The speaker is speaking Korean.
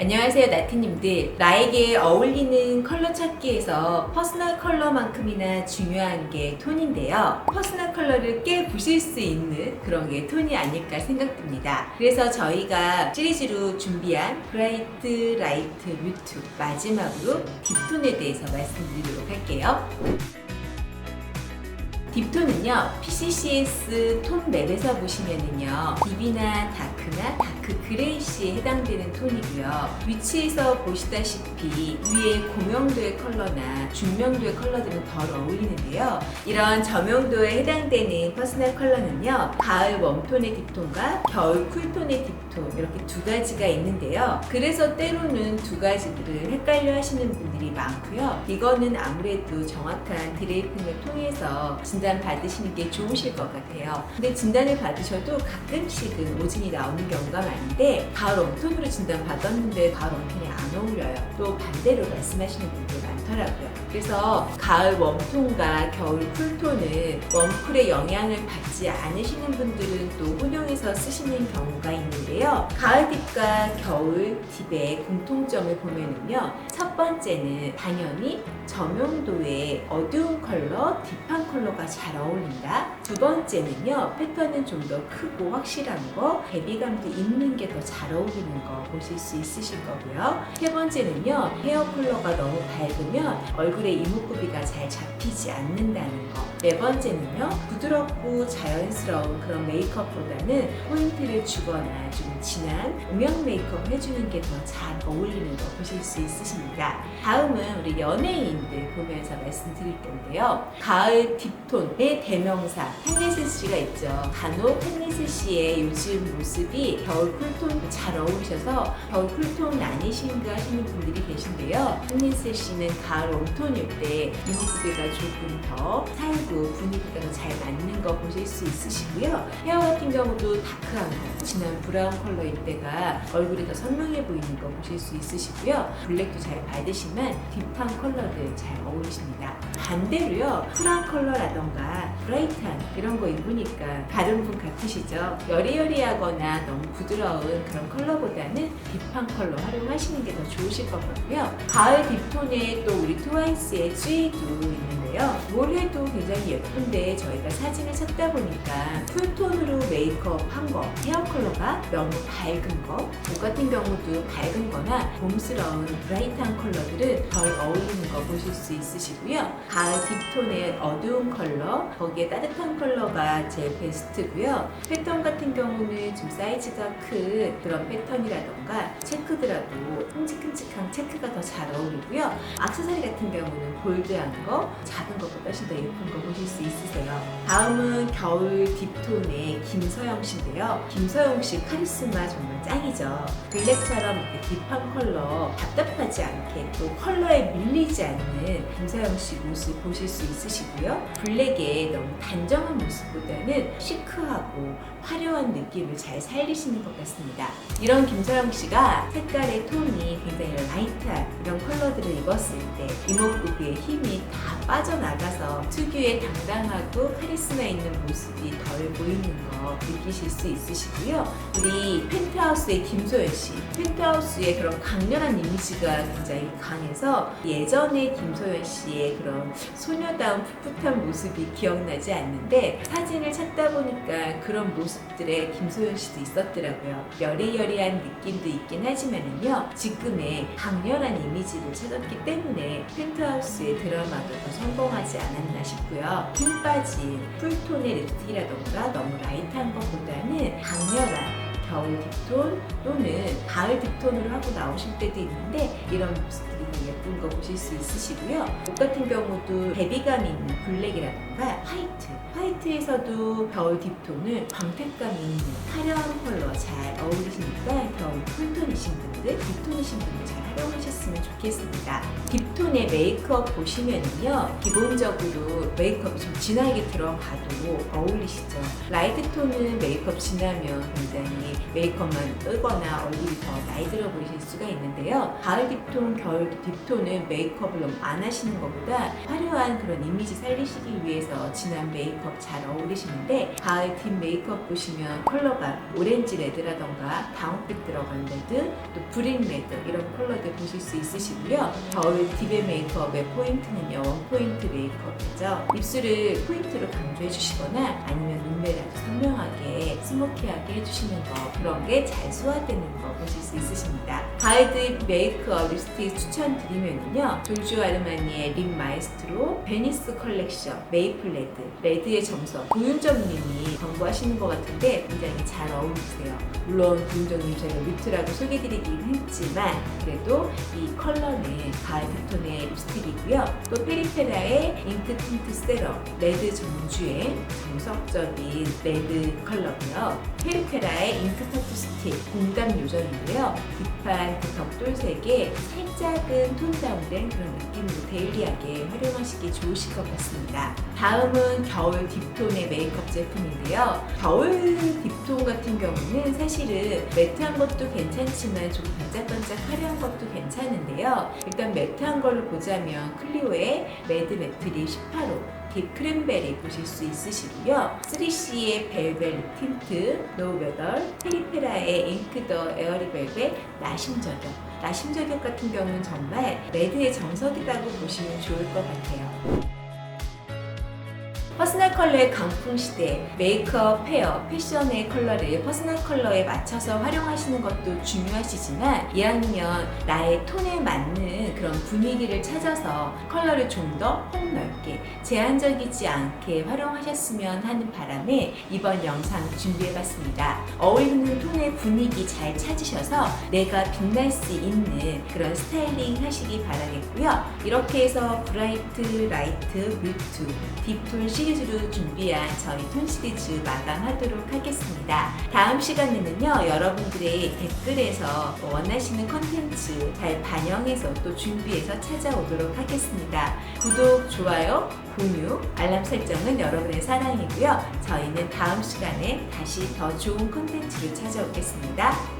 안녕하세요 나티님들. 나에게 어울리는 컬러 찾기에서 퍼스널 컬러만큼이나 중요한 게 톤인데요. 퍼스널 컬러를 깨 부실 수 있는 그런 게 톤이 아닐까 생각됩니다. 그래서 저희가 시리즈로 준비한 브라이트, 라이트, 뮤트 마지막으로 딥톤에 대해서 말씀드리도록 할게요. 딥톤은요, PCCS 톤 맵에서 보시면은요, 딥이나 다크나 다크 그레이시에 해당되는 톤이고요. 위치에서 보시다시피 위에 고명도의 컬러나 중명도의 컬러들은 덜 어울리는데요. 이런 저명도에 해당되는 퍼스널 컬러는요, 가을 웜톤의 딥톤과 겨울 쿨톤의 딥톤 이렇게 두 가지가 있는데요. 그래서 때로는 두 가지들을 헷갈려 하시는 분들이 많고요. 이거는 아무래도 정확한 드레이핑을 통해서 진단 받으시는 게 좋으실 것 같아요. 근데 진단을 받으셔도 가끔씩은 오진이 나오는 경우가 많 은데 가을 웜톤으로 진단 받았는데 가을 웜톤이 안 어울려요. 또 반대로 말씀하시는 분들 많더라고요. 그래서 가을 웜톤과 겨울 쿨톤은 웜쿨의 영향을 받지 않으시는 분들은 또 혼용해서 쓰시는 경우가 있는데요. 가을 딥과 겨울 딥의 공통점을 보면은요. 첫 번째는 당연히 저명도의 어두운 컬러, 딥한 컬러가 잘 어울린다. 두 번째는요. 패턴은 좀 더 크고 확실한 거, 대비감도 있는 게 더 잘 어울리는 거 보실 수 있으실 거고요. 세 번째는요. 헤어 컬러가 너무 밝으면 얼굴에 이목구비가 잘 잡히지 않는다는 거. 네 번째는요. 부드럽고 자연스러운 그런 메이크업보다는 포인트를 주거나 좀 진한 음영 메이크업 해주는 게 더 잘 어울리는 거 보실 수 있으십니다. 다음은 우리 연예인들 보면서 말씀드릴 텐데요. 가을 딥톤의 대명사 헨리스 씨가 있죠. 간혹 헨리스 씨의 요즘 모습이 겨울 쿨톤 잘 어울리셔서 겨울 쿨톤 아니신가 하시는 분들이 계신데요. 헨리스 씨는 가을 웜톤일 때 이목구비가 조금 더 살고 분위기가 더 잘 맞는 거 보실 수 있으시고요. 헤어 같은 경우도 다크한 거, 진한 브라운 컬러일 때가 얼굴이 더 선명해 보이는 거 보실 수 있으시고요. 블랙도 잘 받으시면 딥한 컬러들 잘 어울리십니다. 반대로요, 쿨한 컬러라던가 브라이트한 이런 거 입으니까 다른 분 같으시죠? 여리여리하거나 너무 부드러운 그런 컬러보다는 딥한 컬러 활용하시는 게 더 좋으실 것 같고요. 가을 딥톤에 또 우리 트와이스의 쯔이도 있는데요. 뭘 해도 굉장히 예쁜데 저희가 사진을 찾다 보니까 쿨톤으로 메이크업 한 거, 헤어 컬러가 너무 밝은 거, 옷 같은 경우도 밝은 거나 봄스러운 브라이트한 컬러들은 덜 어울리는 거 보실 수 있으시고요. 가을 딥톤의 어두운 컬러, 거기에 따뜻한 컬러가 제일 베스트고요. 패턴 같은 경우는 좀 사이즈가 큰 그런 패턴이라던가 체크드라도 큼직큼직한 체크가 더 잘 어울리고요. 악세사리 같은 경우는 볼드한 거, 작은 것보다 훨씬 더 예쁜 거 보실 수 있으세요. 다음은 겨울 딥톤의 김서영 씨인데요. 김서영 씨 카리스마 정말 짱이죠. 블랙처럼 이렇게 딥한 컬러 답답하지 않게 또 컬러에 밀리지 않는 김서영 씨 모습 보실 수 있으시고요. 블랙의 너무 단정 한 모습보다는 시크하고 화려한 느낌을 잘 살리시는 것 같습니다. 이런 김서영 씨가 색깔의 톤이 굉장히 라이트한 이런 컬러들을 입었을 때 이목구비의 힘이 다 빠져나가서 특유의 당당하고 카리스마 있는 모습이 덜 보이는 거 느끼실 수 있으시고요. 우리 펜트하우스의 김소연 씨, 펜트하우스의 그런 강렬한 이미지가 굉장히 강해서 예전에 김소연 씨의 그런 소녀다운 풋풋한 모습이 기억나지 않는데 사진을 찾다 보니까 그런 모습들에 김소연 씨도 있었더라고요. 여 리여리한 느낌도 있긴 하지만은요, 지금의 강렬한 이미지를 찾았기 때문에 펜트하우스의 드라마도 더 성공하지 않았나 싶고요. 힘 빠진 쿨톤의 립스틱이라던가 너무 라이트한 것보다는 강렬한 겨울 딥톤 또는 가을 딥톤으로 하고 나오실 때도 있는데 이런 모습들이 더 예쁜 거 보실 수 있으시고요. 옷 같은 경우도 대비감 있는 블랙이라던가 화이트 화이트에서도 겨울 딥톤을 광택감 있는 화려한 컬러 잘 어울리시니까 겨울 쿨톤이신 분들 딥톤이신 분들 잘 활용하셨으면 좋겠습니다. 딥톤의 메이크업 보시면은요 기본적으로 메이크업이 좀 진하게 들어가도 어울리시죠. 라이트 톤은 메이크업 진하면 굉장히 메이크업만 뜨거나 얼굴이 더 나이 들어 보이실 수가 있는데요. 가을 딥톤, 겨울 딥톤은 메이크업을 너무 안 하시는 것보다 화려한 그런 이미지 살리시기 위해서 진한 메이크업 잘 어울리시는데 가을 딥 메이크업 보시면 컬러가 오렌지 레드라던가 다운빛 들어간 레드, 또 브릭 레드 이런 컬러들 보실 수 있으시고요. 겨울 딥의 메이크업의 포인트는요, 원 포인트 메이크업이죠. 입술을 포인트로 강조해 주시거나 아니면 눈매라도 선명하게 스모키하게 해주시는 거 그런 게 잘 소화되는 거 보실 수 있으십니다. 딥 메이크업 립스틱 추천드리면요. 졸주 아르마니의 립 마에스트로 베니스 컬렉션 메이플 레드 레드의 정석 고윤정님이 광고하시는 것 같은데 굉장히 잘 어울리세요. 물론 고윤정님 저희가 뮤트라고 소개드리긴 했지만 그래도 이 컬러는 가을 딥톤의 립스틱이고요. 또 페리페라의 잉크 틴트 세럼 레드 전주의 정석적인 레드 컬러고요. 페리페라의 잉크 타투 스틱 공감 요정이고요. 딥한 그 벽돌색에 살짝은 톤 다운된 그런 느낌으로 데일리하게 활용하시기 좋으실 것 같습니다. 다음은 겨울 딥톤의 메이크업 제품인데요. 겨울 딥톤 같은 경우는 사실은 매트한 것도 괜찮지만 좀 반짝반짝 화려한 것도 괜찮은데요. 일단 매트한 걸로 보자면 클리오의 매드 매트리 18호 딥 크랜베리 보실 수 있으시고요. 3CE의 벨벳 틴트, 노우베덜, 페리페라의 잉크더 에어리벨벳, 나심 저격. 나심 저격 같은 경우는 정말 레드의 정석이라고 보시면 좋을 것 같아요. 퍼스널 컬러의 강풍 시대, 메이크업, 헤어, 패션의 컬러를 퍼스널 컬러에 맞춰서 활용하시는 것도 중요하시지만 이왕이면 나의 톤에 맞는 그런 분위기를 찾아서 컬러를 좀 더 폭넓게 제한적이지 않게 활용하셨으면 하는 바람에 이번 영상 준비해봤습니다. 어울리는 톤의 분위기 잘 찾으셔서 내가 빛날 수 있는 그런 스타일링 하시기 바라겠고요. 이렇게 해서 브라이트, 라이트, 뮤트, 딥톤 시리즈로 준비한 저희 톤 시리즈 마감하도록 하겠습니다. 다음 시간에는요, 여러분들의 댓글에서 원하시는 컨텐츠 잘 반영해서 또 준비해서 찾아오도록 하겠습니다. 구독, 좋아요, 공유, 알람 설정은 여러분의 사랑이고요. 저희는 다음 시간에 다시 더 좋은 컨텐츠로 찾아오겠습니다.